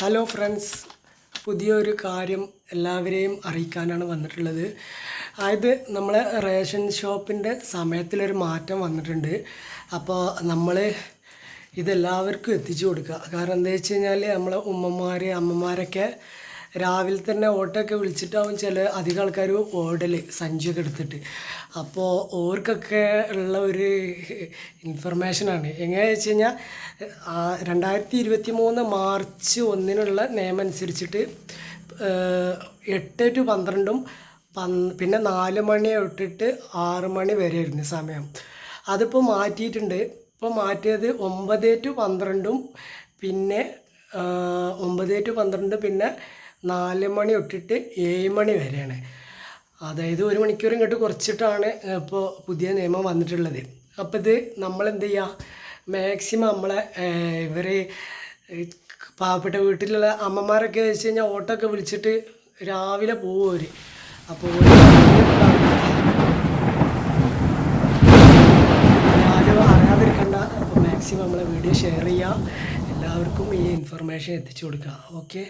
Hello friends പുതിയൊരു കാര്യം എല്ലാവരെയും അറിയിക്കാനാണ് വന്നിട്ടുള്ളത്. അതായത് നമ്മളെ റേഷൻ ഷോപ്പിന്റെ സമയത്തിലൊരു മാറ്റം വന്നിട്ടുണ്ട്. അപ്പോൾ നമ്മൾ ഇതെല്ലാവർക്കും എത്തിച്ചു കൊടുക്കുക. കാരണം എന്താ വെച്ച് കഴിഞ്ഞാൽ നമ്മളെ ഉമ്മമാർ അമ്മമാരൊക്കെ രാവിലെ തന്നെ ഓട്ടോയൊക്കെ വിളിച്ചിട്ടാവും ചില അധികം ആൾക്കാർ ഓടൽ സഞ്ചിയൊക്കെ എടുത്തിട്ട്. അപ്പോൾ ഓർക്കൊക്കെ ഉള്ള ഒരു ഇൻഫർമേഷനാണ് എങ്ങനെയാണെന്ന് വെച്ച് കഴിഞ്ഞാൽ രണ്ടായിരത്തി ഇരുപത്തി മൂന്ന് മാർച്ച് ഒന്നിനുള്ള നിയമം അനുസരിച്ചിട്ട് എട്ട് ടു പന്ത്രണ്ടും പന് പിന്നെ നാല് മണി തൊട്ടിട്ട് ആറ് മണി വരെ ആയിരുന്നു സമയം. അതിപ്പോൾ മാറ്റിയിട്ടുണ്ട്. ഇപ്പോൾ മാറ്റിയത് ഒമ്പത് ടു പന്ത്രണ്ടും പിന്നെ ഒമ്പത് ടു പന്ത്രണ്ട് പിന്നെ നാല് മണി തൊട്ടിട്ട് ഏഴ് മണി വരെയാണ്. അതായത് ഒരു മണിക്കൂർ ഇങ്ങോട്ട് കുറച്ചിട്ടാണ് ഇപ്പോൾ പുതിയ നിയമം വന്നിട്ടുള്ളത്. അപ്പോൾ ഇത് നമ്മൾ എന്ത് ചെയ്യുക മാക്സിമം നമ്മളെ ഇവർ പാവപ്പെട്ട വീട്ടിലുള്ള അമ്മമാരൊക്കെ വെച്ച് കഴിഞ്ഞാൽ ഓട്ടോ ഒക്കെ വിളിച്ചിട്ട് രാവിലെ പോകും അവർ അപ്പോൾ ആരും അറിയാതിരിക്കണ്ട. അപ്പോൾ മാക്സിമം നമ്മളെ വീഡിയോ ഷെയർ ചെയ്യുക എല്ലാവർക്കും ഈ ഇൻഫർമേഷൻ എത്തിച്ചു കൊടുക്കുക. ഓക്കെ